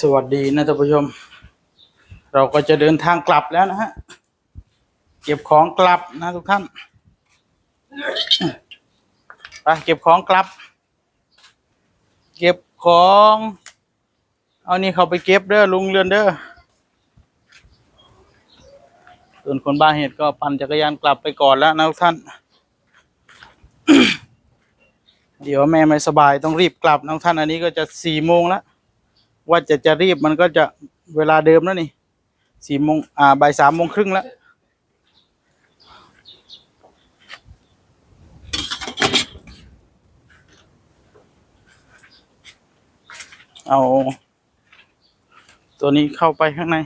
สวัสดีนะท่านผู้ชม เราก็จะเดินทางกลับแล้วนะฮะ เก็บของกลับนะทุกท่าน ไปเก็บของกลับ เก็บของ เอานี่เขาไปเก็บเด้อลุงเรือนเด้อ ส่วนคนบ้าเหตุก็ปั่นจักรยานกลับไปก่อนแล้วนะทุกท่าน เดี๋ยวแม่ไม่สบายต้องรีบกลับนะทุกท่านอันนี้ก็จะสี่โมงแล้วว่าจะจะรีบมันก็จะเวลาเดิมแล้วนี่สี่โมงอ่าบ่ายสามโมงครึ่งแล้วเอาตัวนี้เข้าไปข้างใน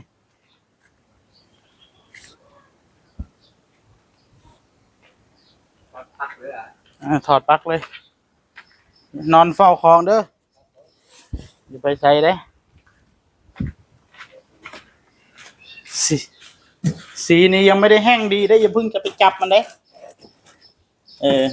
ถอดปลั๊กเลย นอนเฝ้าคลองเด้ออย่าไปใส่เด้สีสีนี้ยังไม่ได้แห้งดีได้อย่าเพิ่งจะไปจับมันเด้เออ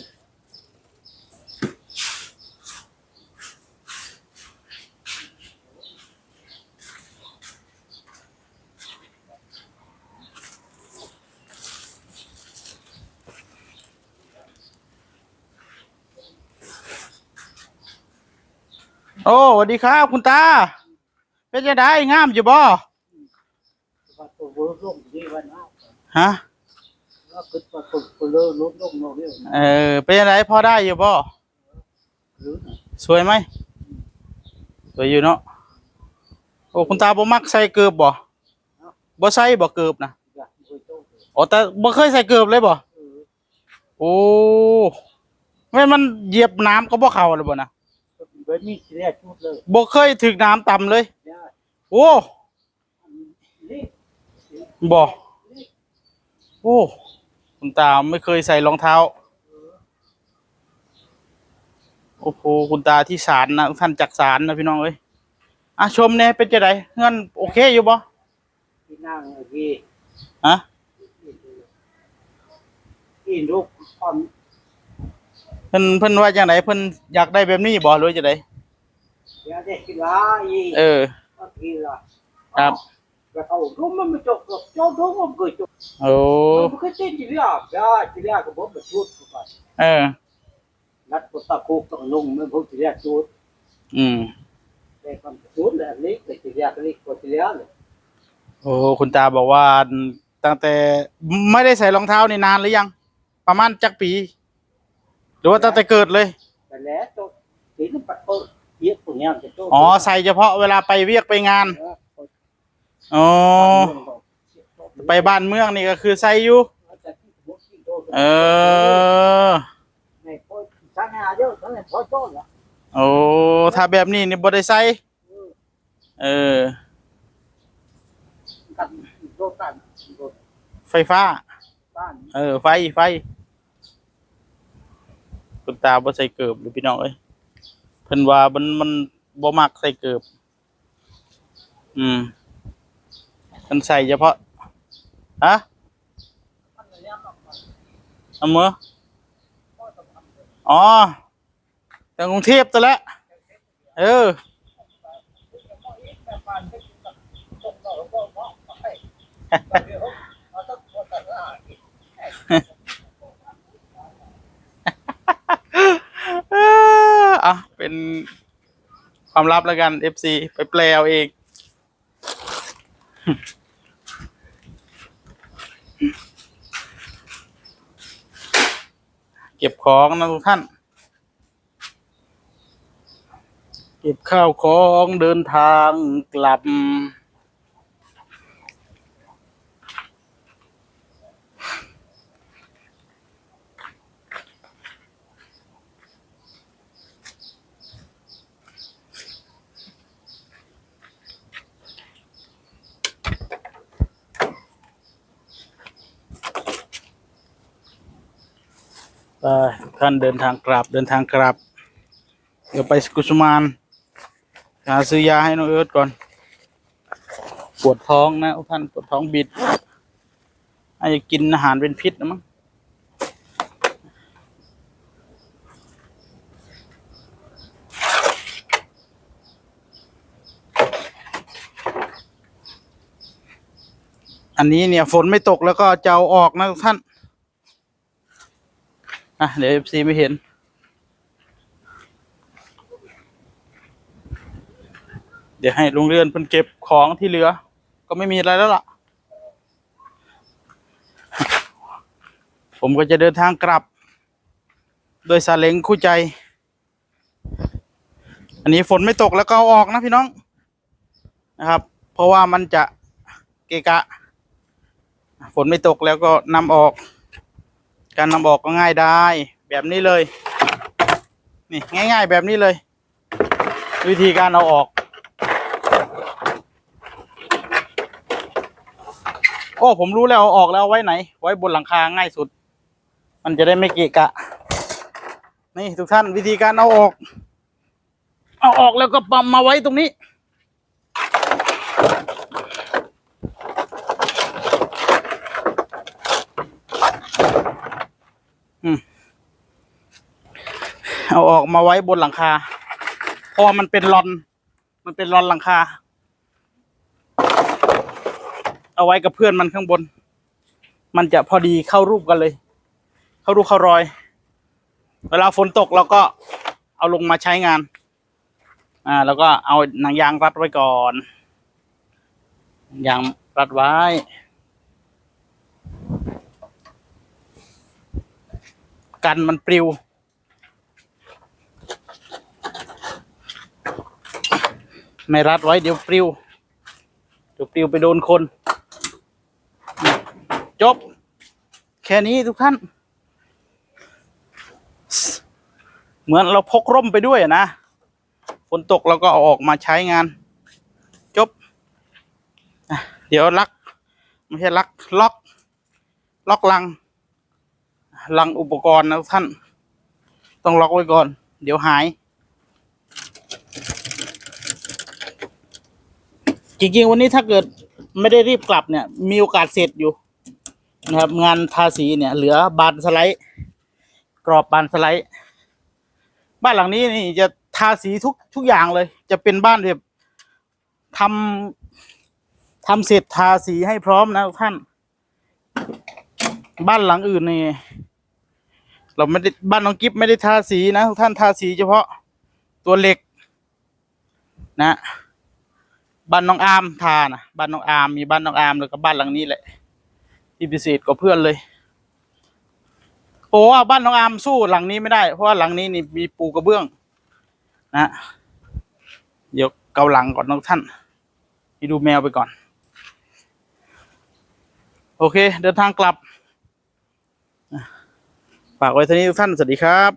อ้สวัสดีครับ คุณตา เป็นจะได้งามอยู่บ่ว่าตัวเวอร์ลงดีวันนะฮะว่าคือว่าตัวเวอร์ลดลงลงเรื่อยเออ เป็นจะได้พอได้อยู่บ่หรือสวยไหมสวยอยู่เนาะโอ้คุณตาบ่มักใส่เกือบบ่บ่ใส่บ่เกือบนะอยากไปโตเลยอ๋อแต่บ่เคยใส่เกือบเลยบ่เออโอ้แม่นมันเหยียบน้ำก็บ่เข้าเลยบ่นะ บิร์นี่เสียชุดเลยบ่เคยถึกน้ำต่ำเลยเนี่ยโอ้นี่บ่โอ้คุณตาไม่เคยใส่รองเท้า โอ้โหคุณตาที่ศาลนะท่านจากศาลนะพี่น้องเอ้ยอะชมเนี่ยเป็นจะไดเงินโอเคอยู่บ่ที่นั่งที่ฮะที่ลูกพร้อมเพิ่นเพิ่นว่าจังไดเพิ่นอยากได้แบบนี้บ่หรือจังได เดี๋ยวได้กินละอีเออก็กินละครับแต่เขารู้มันไม่จบหรอกเจ้ารู้มันเกิดจบโอ้มันก็เต้นจีเรียบจ้าจีเรียก็บอกมาชุดก่อนเออนัดตัวตะคุกต้องลงไม่พบจีเรียชุดอืมแต่คำชุดแหละเล็กแต่จีเรียก็เล็กกว่าจีเรียเลยโอ้คุณตาบอกว่าตั้งแต่ไม่ได้ใส่รองเท้านี่นานหรือยัง ประมาณจักปี หรือว่าตั้งแต่เกิดเลยแต่แล้วตัวที่มันปัดเปิด เยอะพวกเนี้ยจะโตอ๋อใส่เฉพาะเวลาไปเวียกไปงานอ๋อไปบ้านเมืองนี่ก็คือใส่อยู่เออโอ้ถ้าแบบนี้นี่บ่ได้ใส่เออไฟฟ้า เออ ไฟ ไฟ คุณตาบ่ใส่เกิบหรือพี่น้องเอ้ย เพิ่นว่ามันมันบ่มักใส่เกิบอืมเพิ่นใส่เฉพาะฮะเอามืออ๋อแต่กรุงเทพตัวละเออ อะ เป็นความลับแล้วกัน FC ไปแปลเอาเองเก็บของนะทุกท่าน เก็บข้าวของเดินทางกลับ ไปท่านเดินทางกลับเดินทางกลับ เดี๋ยวไปสกุสมานหาซื้อยาให้น้องเอิร์ธก่อน ปวดท้องนะท่านปวดท้องบิดอาจจะกินอาหารเป็นพิษนะมั้งอันนี้เนี่ยฝนไม่ตกแล้วก็จะเอาออกนะท่าน อะเดี๋ยวเอฟซีไม่เห็น เดี๋ยวให้ลุงเรือนเพิ่นเก็บของที่เหลือ ก็ไม่มีอะไรแล้วล่ะ ผมก็จะเดินทางกลับ โดยซาเล้งคู่ใจ อันนี้ฝนไม่ตกแล้วก็เอาออกนะพี่น้องนะครับ เพราะว่ามันจะเกะกะ ฝนไม่ตกแล้วก็นำออก การนำออกก็ง่ายได้ แบบนี้เลย นี่ง่าย ๆ แบบนี้เลย วิธีการเอาออก โอ้ผมรู้แล้วเอาออกแล้วไว้ไหน ไว้บนหลังคาง่ายสุด มันจะได้ไม่เกะกะ นี่ทุกท่านวิธีการเอาออก เอาออกแล้วก็ปั๊มมาไว้ตรงนี้ เอาออกมาไว้บนหลังคา เพราะมันเป็นรอน มันเป็นรอนหลังคา เอาไว้กับเพื่อนมันข้างบน มันจะพอดีเข้ารูปกันเลย เข้ารูปเข้ารอย เวลาฝนตกเราก็เอาลงมาใช้งาน อ่า แล้วก็เอาหนังยางรัดไว้ก่อน ยางรัดไว้กันมันปลิว ไม่รัดไว้เดี๋ยวปลิวเดี๋ยวปลิวไปโดนคน จบ แค่นี้ทุกท่าน เหมือนเราพกร่มไปด้วยนะฝนตกเราก็เอาออกมาใช้งาน จบ เดี๋ยวลัก ไม่ใช่ลัก ล็อก ล็อกลัง ลังอุปกรณ์นะทุกท่าน ต้องล็อกไว้ก่อน เดี๋ยวหาย จริงๆวันนี้ถ้าเกิดไม่ได้รีบกลับเนี่ย มีโอกาสเสร็จอยู่นะครับ งานทาสีเนี่ย เหลือบานสไลด์ กรอบบานสไลด์ บ้านหลังนี้นี่จะทาสีทุกทุกอย่างเลย จะเป็นบ้านแบบทำทำเสร็จทาสีให้พร้อมนะทุกท่าน บ้านหลังอื่นนี่เราไม่ได้บ้านน้องกิฟไม่ได้ทาสีนะทุกท่านทาสีเฉพาะตัวเหล็กนะ บ้านน้องอามทานะบ้านน้องอามมีบ้านน้องอามแล้วก็บ้านหลังนี้แหละที่พิเศษกว่าเพื่อนเลยโอ้ว่าบ้านน้องอามสู้หลังนี้ไม่ได้ เพราะว่าหลังนี้นี่มีปูกระเบื้อง นะเดี๋ยวเกาหลังก่อนน้องท่านไปดูแมวไปก่อน โอเค เดินทางกลับฝากไว้เท่านี้ทุกท่าน สวัสดีครับ